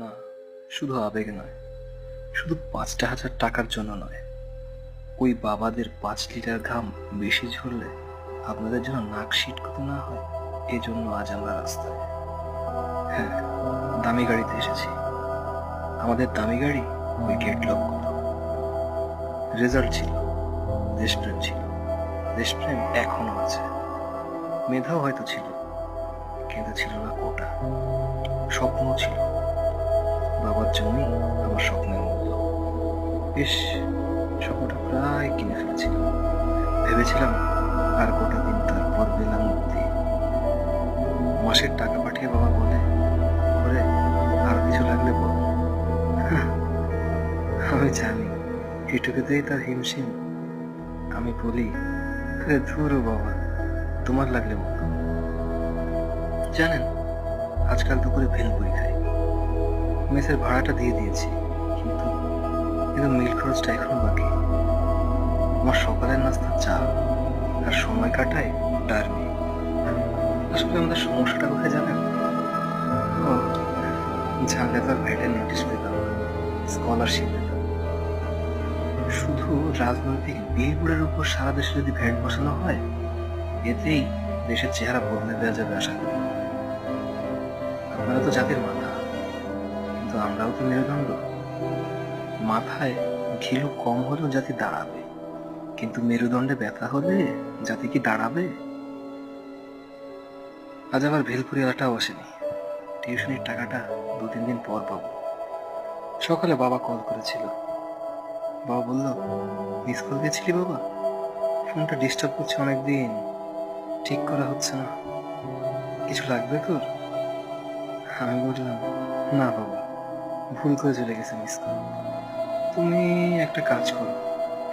না, শুধু আবেগ নয়, শুধু পাঁচটা হাজার টাকার জন্য নয়। ওই বাবাদের পাঁচ লিটার ঘাম বেশি ঝরলে আপনাদের জন্য নাক সিটকত না হয়, এজন্য আজ আমরা রাস্তায়। হ্যাঁ দামি গাড়িতে এসেছি। আমাদের দামি গাড়ি ওই গেট লক করো রেজাল্ট ছিল, দেশপ্রেম ছিল, দেশপ্রেম এখনও আছে। মেধাও হয়তো ছিল, কিন্তু ছিল না কোটা স্বপ্ন ছিল। জন্যই আমার স্বপ্নের মূল্য। বেশ, স্বপ্নটা প্রায় কিনে ফেলেছিলাম। ভেবেছিলাম আর গোটা দিন তারপর পেলাম মুক্তি। মাসের টাকা পাঠিয়ে বাবা বলে করে আর কিছু লাগলে বল। আমি জানি, এটুকুতেই তার হিমশিম। আমি বলি ধুরো বাবা, তোমার লাগলে মতো জানেন, আজকাল দুপুরে ভেলপুরি খাই। মেসের ভাড়াটা দিয়ে দিয়েছি, কিন্তু কিন্তু মিল খরচটা এখনও বাকি। আমার সকালের নাস্তা চা আর সময় কাটায় ডারবি আসলে আমাদের সমস্যাটা কোথায় জানেন? ও জানলে তো ভাইটা নোটিশ পেতাম স্কলারশিপ পেতাম। শুধু রাজনৈতিক বিলগুলোর উপর সারা দেশে যদি ভ্যাট বসানো হয়, এতেই দেশের চেহারা বদলে দেওয়া যাবে আশা করি। আপনারা তো জাতির মাথা কিন্তু আমরাও তো মেরুদণ্ড? মাথায় ঘিলু কম হলেও জাতি দাঁড়াবে। কিন্তু মেরুদণ্ডে ব্যথা হলে জাতি কি দাঁড়াবে? আজ আবার ভেলপুরি আলাটাও আসেনি। টিউশনির টাকাটা দু তিন দিন পর পাবো। সকালে বাবা কল করেছিল। বাবা বলল মিস কল দিয়েছিলি বাবা? ফোনটা ডিস্টার্ব করছে অনেকদিন। ঠিক করা হচ্ছে না। কিছু লাগবে তোর? আমি বললাম, না বাবা। ভুল করে চলে গেছে, মিস কল তুমি একটা কাজ করো,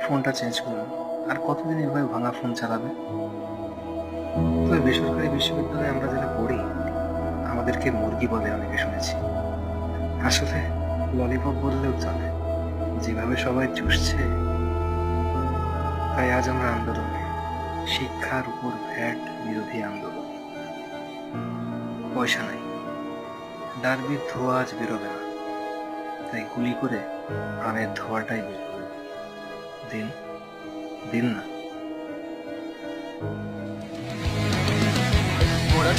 ফোনটা চেঞ্জ করো। আর কতদিন এভাবে ভাঙা ফোন চালাবে? তবে বেসরকারি বিশ্ববিদ্যালয়ে আমরা যারা পড়ি, আমাদেরকে মুরগি বলে অনেকে শুনেছি। আসলে ললিপপ বললেও চলে, যেভাবে সবাই চুষছে, তাই আজ আমরা আন্দোলনে, শিক্ষার উপর ভ্যাট বিরোধী আন্দোলন। পয়সা নাই, ডারবির ধোয়া আজ বেরোবে না। তাই গুলি করে প্রাণের ধোয়াটাই বের করবে দিন দিন না।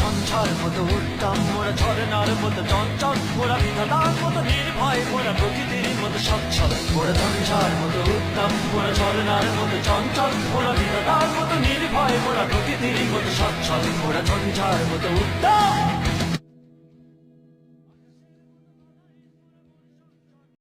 ঝঞ্ঝার মতো উঠতাম মোরা ঝরনার মতো চঞ্চল, মোরা বিধাতার মতো নির্ভয়, মোরা প্রকৃতির মতো সচ্ছল মোরা ঝঞ্ঝার মতো উঠতাম মোরা ঝরনার মতো চঞ্চল, মোরা বিধাতার মতো নির্ভয়, মোরা প্রকৃতির মতো সচ্ছল মোরা ঝঞ্ঝার মতো উঠতাম